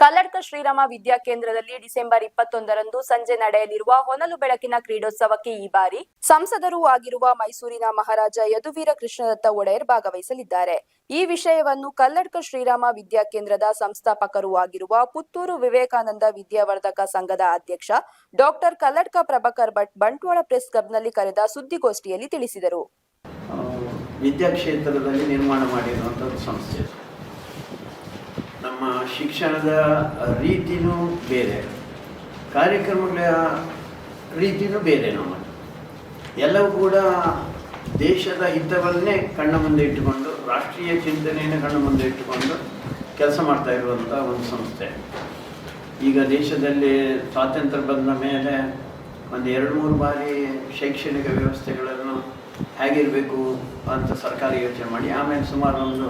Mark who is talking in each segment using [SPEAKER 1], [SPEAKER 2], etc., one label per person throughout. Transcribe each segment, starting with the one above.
[SPEAKER 1] ಕಲ್ಲಡ್ಕ ಶ್ರೀರಾಮ ವಿದ್ಯಾ ಕೇಂದ್ರದಲ್ಲಿ ಡಿಸೆಂಬರ್ ಇಪ್ಪತ್ತೊಂದರಂದು ಸಂಜೆ ನಡೆಯಲಿರುವ ಹೊನಲು ಬೆಳಕಿನ ಕ್ರೀಡೋತ್ಸವಕ್ಕೆ ಈ ಬಾರಿ ಸಂಸದರೂ ಆಗಿರುವ ಮೈಸೂರಿನ ಮಹಾರಾಜ ಯದುವೀರ ಕೃಷ್ಣದತ್ತ ಒಡೆಯರ್ ಭಾಗವಹಿಸಲಿದ್ದಾರೆ. ಈ ವಿಷಯವನ್ನು ಕಲ್ಲಡ್ಕ ಶ್ರೀರಾಮ ವಿದ್ಯಾ ಕೇಂದ್ರದ ಸಂಸ್ಥಾಪಕರೂ ಆಗಿರುವ ಪುತ್ತೂರು ವಿವೇಕಾನಂದ ವಿದ್ಯಾವರ್ಧಕ ಸಂಘದ ಅಧ್ಯಕ್ಷ ಡಾಕ್ಟರ್ ಕಲ್ಲಡ್ಕ ಪ್ರಭಾಕರ್ ಭಟ್ ಬಂಟ್ವಾಳ ಪ್ರೆಸ್ ಕ್ಲಬ್ನಲ್ಲಿ ಕರೆದ ಸುದ್ದಿಗೋಷ್ಠಿಯಲ್ಲಿ ತಿಳಿಸಿದರು.
[SPEAKER 2] ವಿದ್ಯಾಕ್ಷೇತ್ರದಲ್ಲಿ ನಿರ್ಮಾಣ ಮಾಡಿರುವಂಥದ್ದು ಸಂಸ್ಥೆ. ನಮ್ಮ ಶಿಕ್ಷಣದ ರೀತಿನೂ ಬೇರೆ, ಕಾರ್ಯಕ್ರಮಗಳ ರೀತಿನೂ ಬೇರೆ ನಮ್ಮಲ್ಲಿ ಎಲ್ಲವೂ ಕೂಡ ದೇಶದ ಹಿತವನ್ನೇ ಕಣ್ಣ ಮುಂದೆ ಇಟ್ಟುಕೊಂಡು, ರಾಷ್ಟ್ರೀಯ ಚಿಂತನೆಯನ್ನು ಕಣ್ಣ ಮುಂದೆ ಇಟ್ಟುಕೊಂಡು ಕೆಲಸ ಮಾಡ್ತಾ ಇರುವಂಥ ಒಂದು ಸಂಸ್ಥೆ. ಈಗ ದೇಶದಲ್ಲಿ ಸ್ವಾತಂತ್ರ್ಯ ಬಂದ ಮೇಲೆ ಒಂದು ಎರಡು ಮೂರು ಬಾರಿ ಶೈಕ್ಷಣಿಕ ವ್ಯವಸ್ಥೆಗಳನ್ನು ಹೇಗಿರಬೇಕು ಅಂತ ಸರ್ಕಾರ ಯೋಚನೆ ಮಾಡಿ, ಆಮೇಲೆ ಸುಮಾರು ಒಂದು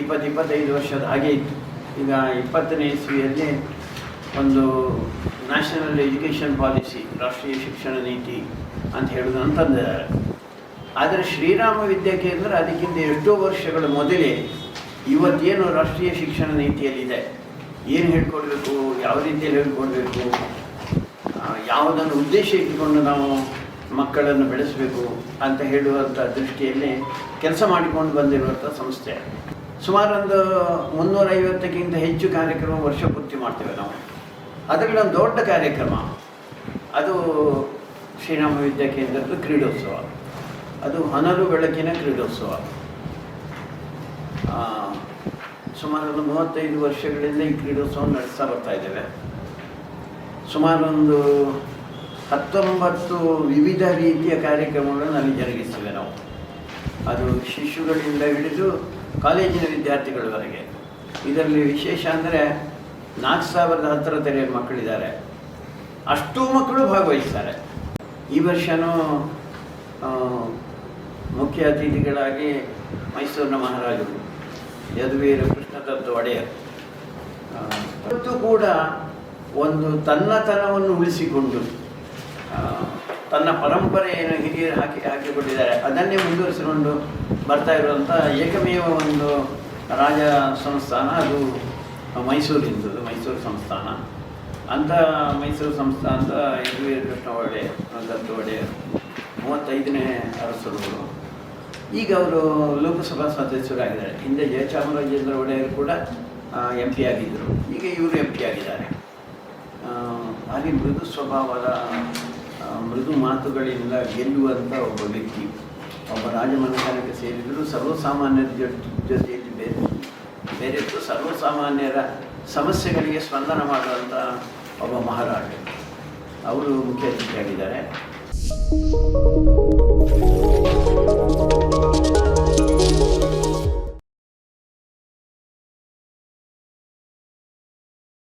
[SPEAKER 2] ಇಪ್ಪತ್ತು, ಇಪ್ಪತ್ತೈದು ವರ್ಷದ ಹಾಗೆ ಇತ್ತು. ಈಗ ಇಪ್ಪತ್ತನೇ ಇಸ್ವಿಯಲ್ಲಿ ಒಂದು ನ್ಯಾಷನಲ್ ಎಜುಕೇಷನ್ ಪಾಲಿಸಿ ರಾಷ್ಟ್ರೀಯ ಶಿಕ್ಷಣ ನೀತಿ ಅಂತ ಹೇಳೋದು ಅಂತಂದಿದ್ದಾರೆ ಆದರೆ ಶ್ರೀರಾಮ ವಿದ್ಯಾ ಕೇಂದ್ರ ಅದಕ್ಕಿಂತ ಎಷ್ಟೋ ವರ್ಷಗಳ ಮೊದಲೇ ಇವತ್ತೇನು ರಾಷ್ಟ್ರೀಯ ಶಿಕ್ಷಣ ನೀತಿಯಲ್ಲಿದೆ, ಏನು ಹೇಳ್ಕೊಡ್ಬೇಕು, ಯಾವ ರೀತಿಯಲ್ಲಿ ಹೇಳ್ಕೊಡ್ಬೇಕು ಯಾವುದನ್ನು ಉದ್ದೇಶ ಇಟ್ಟುಕೊಂಡು ನಾವು ಮಕ್ಕಳನ್ನು ಬೆಳೆಸಬೇಕು ಅಂತ ಹೇಳುವಂಥ ದೃಷ್ಟಿಯಲ್ಲಿ ಕೆಲಸ ಮಾಡಿಕೊಂಡು ಬಂದಿರುವಂಥ ಸಂಸ್ಥೆ. ಸುಮಾರೊಂದು ಮುನ್ನೂರೈವತ್ತಕ್ಕಿಂತ ಹೆಚ್ಚು ಕಾರ್ಯಕ್ರಮ ವರ್ಷ ಪೂರ್ತಿ ಮಾಡ್ತೇವೆ ನಾವು. ಅದರಲ್ಲಿ ಒಂದು ದೊಡ್ಡ ಕಾರ್ಯಕ್ರಮ. ಅದು ಶ್ರೀರಾಮ ವಿದ್ಯಾ ಕೇಂದ್ರದ ಕ್ರೀಡೋತ್ಸವ. ಅದು ಹೊನಲು ಬೆಳಕಿನ ಕ್ರೀಡೋತ್ಸವ. ಸುಮಾರೊಂದು ಮೂವತ್ತೈದು ವರ್ಷಗಳಿಂದ ಈ ಕ್ರೀಡೋತ್ಸವ ನಡೆಸ್ತಾ ಬರ್ತಾ ಇದ್ದೇವೆ. ಸುಮಾರು ಒಂದು ಹತ್ತೊಂಬತ್ತು ವಿವಿಧ ರೀತಿಯ ಕಾರ್ಯಕ್ರಮಗಳನ್ನು ಅಲ್ಲಿ ಜರುಗಿಸ್ತೇವೆ ನಾವು. ಅದು ಶಿಶುಗಳಿಂದ ಹಿಡಿದು ಕಾಲೇಜಿನ ವಿದ್ಯಾರ್ಥಿಗಳವರೆಗೆ. ಇದರಲ್ಲಿ ವಿಶೇಷ ಅಂದರೆ ನಾಲ್ಕು ಸಾವಿರದ ಹತ್ತರ ತೆರೆಯ ಮಕ್ಕಳಿದ್ದಾರೆ. ಅಷ್ಟೂ ಮಕ್ಕಳು ಭಾಗವಹಿಸ್ತಾರೆ. ಈ ವರ್ಷವೂ ಮುಖ್ಯ ಅತಿಥಿಗಳಾಗಿ ಮೈಸೂರಿನ ಮಹಾರಾಜರು, ಯದುವೀರ ಕೃಷ್ಣದತ್ತ ಒಡೆಯರ್ ಇವತ್ತು ಕೂಡ ಒಂದು ತನ್ನತನವನ್ನು ಉಳಿಸಿಕೊಂಡು ತನ್ನ ಪರಂಪರೆಯನ್ನು ಹಿರಿಯರು ಹಾಕಿ ಹಾಕಿಕೊಟ್ಟಿದ್ದಾರೆ ಅದನ್ನೇ ಮುಂದುವರಿಸಿಕೊಂಡು ಬರ್ತಾ ಇರುವಂಥ ಏಕಮೇವ ಒಂದು ರಾಜ ಸಂಸ್ಥಾನ ಅದು ಮೈಸೂರಿಂದು ಮೈಸೂರು ಸಂಸ್ಥಾನ. ಅಂಥ ಮೈಸೂರು ಸಂಸ್ಥಾನದ ಯದುವೀರ ಕೃಷ್ಣ ಒಳ್ಳೆ ದತ್ತ ಒಡೆಯರ್ ಮೂವತ್ತೈದನೇ ಅರಸರುಗಳು ಈಗ ಅವರು ಲೋಕಸಭಾ ಸದಸ್ಯರಾಗಿದ್ದಾರೆ. ಹಿಂದೆ ಜಯಚಾಮರಾಜೇಂದ್ರ ಒಡೆಯರು ಕೂಡ ಎಂ ಪಿ ಆಗಿದ್ದರು. ಈಗ ಇವರು ಎಂ ಪಿ ಆಗಿದ್ದಾರೆ. ಅಲ್ಲಿ ಮೃದು ಸ್ವಭಾವದ ಮೃದು ಮಾತುಗಳಿಂದ ಗೆಲ್ಲುವಂಥ ಒಬ್ಬ ವ್ಯಕ್ತಿ, ಒಬ್ಬ ರಾಜಮನೆತನಕ್ಕೆ ಸೇರಿದರೂ ಸರ್ವಸಾಮಾನ್ಯರ ಜೊತೆ ಜೊತೆಯಲ್ಲಿ ಬೇರೆ ಬೇರೆತ್ತು ಸರ್ವಸಾಮಾನ್ಯರ ಸಮಸ್ಯೆಗಳಿಗೆ ಸ್ಪಂದನ ಮಾಡುವಂಥ ಒಬ್ಬ ಮಹಾರಾಜ. ಅವರು ಮುಖ್ಯ ಅತಿಥಿಯಾಗಿದ್ದಾರೆ.